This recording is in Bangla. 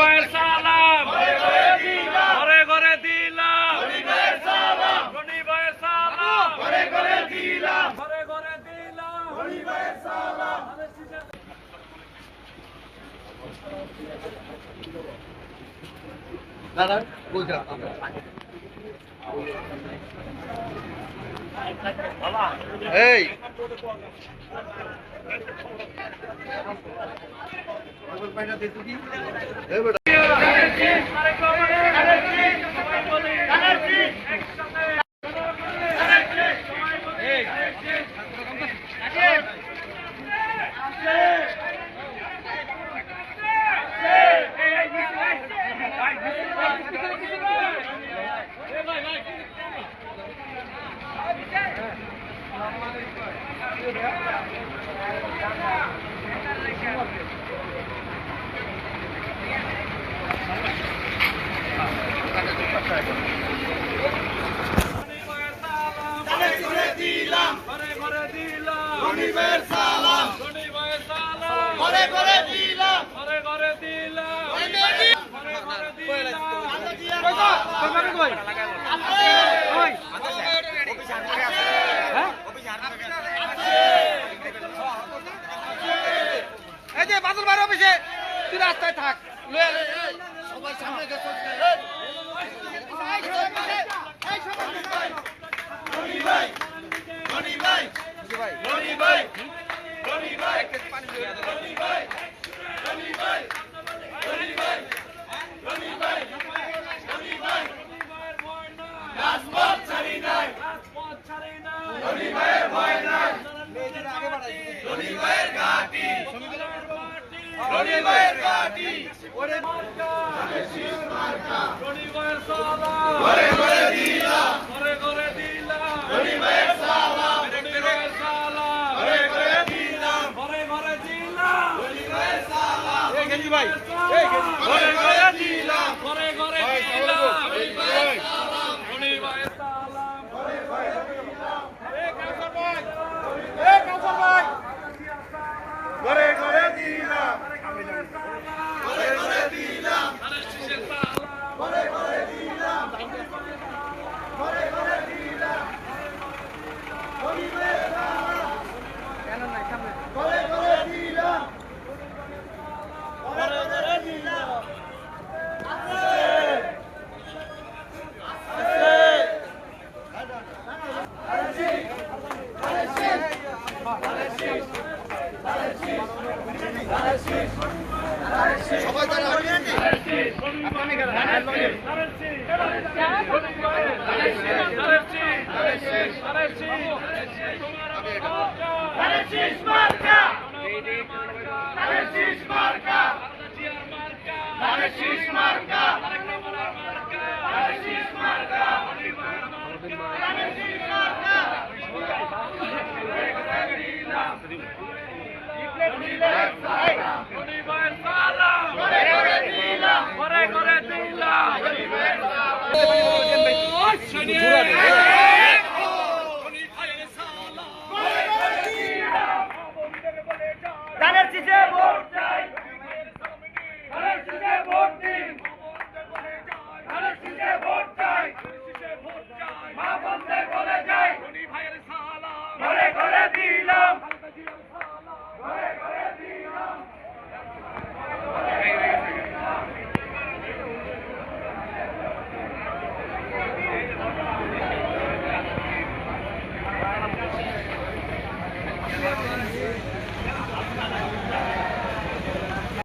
ভাইয়ের সালাম। ঘরে ঘরে দিলাম। ভাইয়ের সালাম। ঘরে ঘরে দিলাম। ঘরে ঘরে দিলাম ভাইয়ের সালাম এই। এই বেটা ঘরে ঘরে দিলাম রনি ভাইয়ের সালাম রনি ভাইয়ের সালাম ঘরে ঘরে দিলাম ঘরে ঘরে দিলাম ঘরে ঘরে দিলাম এই যে বাদল বার অফিসে তুই রাস্তায় থাক। রাজপথ ভাই এই গেজি ঘরে ঘরে দিলাম ঘরে ঘরে দিলাম রনি ভাইয়ের সালাম রনি ভাইয়ের সালাম ঘরে ঘরে দিলাম এই কাউসার ভাই এই কাউসার ভাই ঘরে ঘরে দিলাম ঘরে ঘরে দিলাম আরে শিশের সালাম ঘরে ঘরে দিলাম ঘরে ঘরে দিলাম রনি ভাইয়ের সালাম ঘরে ঘরে দিলাম ঘরে ঘরে দিলাম ঘরে ঘরে দিলাম